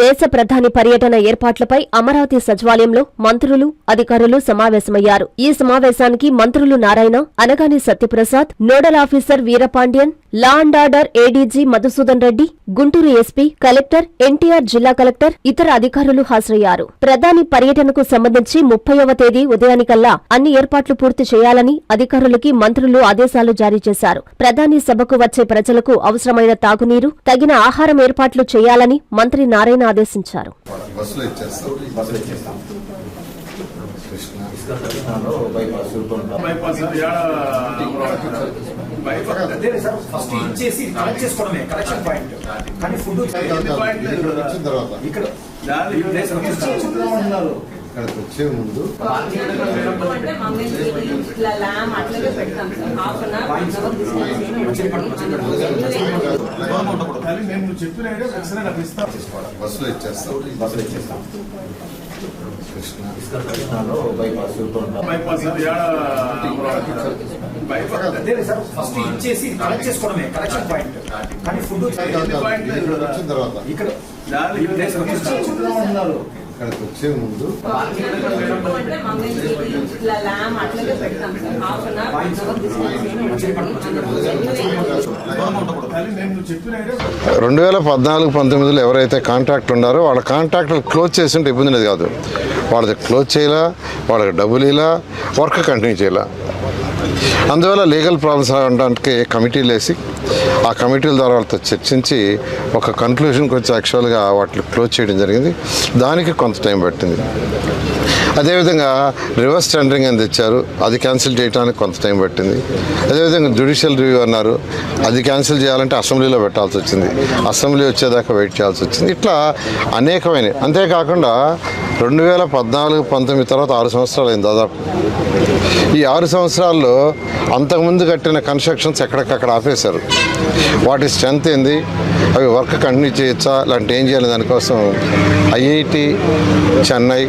దేశ ప్రధాని పర్యటన ఏర్పాట్లపై అమరావతి సచివాలయంలో మంత్రులు అధికారులు సమావేశమయ్యారు. ఈ సమావేశానికి మంత్రులు Narayana Anagani Satyaprasad nodal officer Veerapandian law and order ADG Madhusudan Reddy Guntur SP collector NTR జిల్లా కలెక్టర్ ఇతర అధికారులు హాజరయ్యారు. ప్రధాని పర్యటనకు సంబంధించి ముప్పైవ తేదీ ఉదయానికల్లా అన్ని ఏర్పాట్లు పూర్తి చేయాలని అధికారులకి మంత్రులు ఆదేశాలు జారీ చేశారు. ప్రధాని సభకు వచ్చే ప్రజలకు అవసరమైన తాగునీరు తగిన ఆహారం ఏర్పాట్లు చేయాలని మంత్రి నారాయణ ఆదేశించారు. వచ్చిన తర్వాత? ఇక్కడ ఇక్కడికి వచ్చే ముందు బస్సులో ఇచ్చేస్తాం. బస్సులు ఇచ్చేస్తాం. కృష్ణాలో బైపాస్ ఫస్ట్ ఇచ్చేసి కలెక్ట్ చేసుకోవడమే కలెక్షన్ పాయింట్ కానీ ఫుడ్ వచ్చిన తర్వాత. ఇక్కడ ఉన్నారు. ఇక్కడికి వచ్చే ముందు రెండు వేల పద్నాలుగు పంతొమ్మిదిలో ఎవరైతే కాంట్రాక్ట్ ఉన్నారో వాళ్ళ కాంట్రాక్టులు క్లోజ్ చేసి ఇబ్బంది లేదు కాదు. వాళ్ళది క్లోజ్ చేయాలా వాళ్ళకి డబ్బులు ఇలా వర్క్ కంటిన్యూ చేయాలా. అందువల్ల లీగల్ ప్రాబ్లమ్స్ ఉండడానికి కమిటీలు వేసి ఆ కమిటీల ద్వారా వాళ్ళతో చర్చించి ఒక కన్క్లూషన్కి వచ్చి యాక్చువల్గా వాటిని క్లోజ్ చేయడం జరిగింది. దానికి కొంత టైం పట్టింది. అదేవిధంగా రివర్స్ టెండరింగ్ అని తెచ్చారు. అది క్యాన్సిల్ చేయడానికి కొంత టైం పట్టింది. అదేవిధంగా జ్యుడిషియల్ రివ్యూ అన్నారు. అది క్యాన్సిల్ చేయాలంటే అసెంబ్లీలో పెట్టాల్సి వచ్చింది. అసెంబ్లీ వచ్చేదాకా వెయిట్ చేయాల్సి వచ్చింది. ఇట్లా అనేకమైన అంతేకాకుండా రెండు వేల పద్నాలుగు పంతొమ్మిది తర్వాత ఆరు సంవత్సరాలు అయింది దాదాపు. ఈ ఆరు సంవత్సరాల్లో అంతకుముందు కట్టిన కన్స్ట్రక్షన్స్ ఎక్కడికక్కడ ఆపేశారు? వాటి స్ట్రెంత్ ఏంది? అవి వర్క్ కంటిన్యూ చేయొచ్చా? లాంటి ఏం చేయాలి దానికోసం? ఐఐటి చెన్నై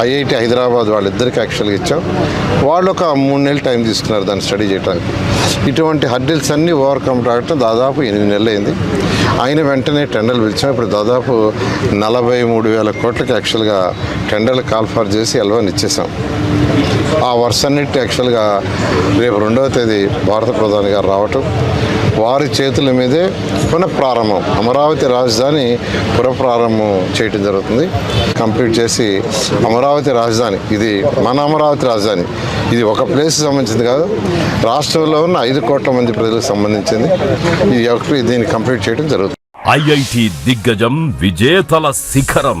ఐఐటి హైదరాబాద్ వాళ్ళిద్దరికి యాక్చువల్గా ఇచ్చాం. వాళ్ళు ఒక మూడు నెలలు టైం తీసుకున్నారు దాన్ని స్టడీ చేయడానికి ఇటువంటి హర్డిల్స్ అన్నీ ఓవర్కమ్ కావటం దాదాపు ఎనిమిది నెలలు అయింది. ఆయన వెంటనే టెండర్లు పిలిచాం. ఇప్పుడు దాదాపు నలభై మూడు వేల కోట్లకి యాక్చువల్గా టెండర్లు కాల్ఫర్ చేసి ఎల్వన్ ఇచ్చేసాం. ఆ వర్షన్నిటి యాక్చువల్గా రేపు రెండవ తేదీ భారత ప్రధాని గారు రావటం వారి చేతుల మీదే పునఃప్రారంభం. అమరావతి రాజధాని పునఃప్రారంభం చేయటం జరుగుతుంది. కంప్లీట్ చేసి అమరావతి రాజధాని ఇది మన అమరావతి రాజధాని. ఇది ఒక ప్లేస్ సంబంధించింది కాదు. రాష్ట్రంలో ఉన్న ఐదు కోట్ల మంది ప్రజలకు సంబంధించింది. ఇది ఒకటి దీన్ని కంప్లీట్ చేయడం జరుగుతుంది. ఐఐటి దిగ్గజం విజేతల శిఖరం.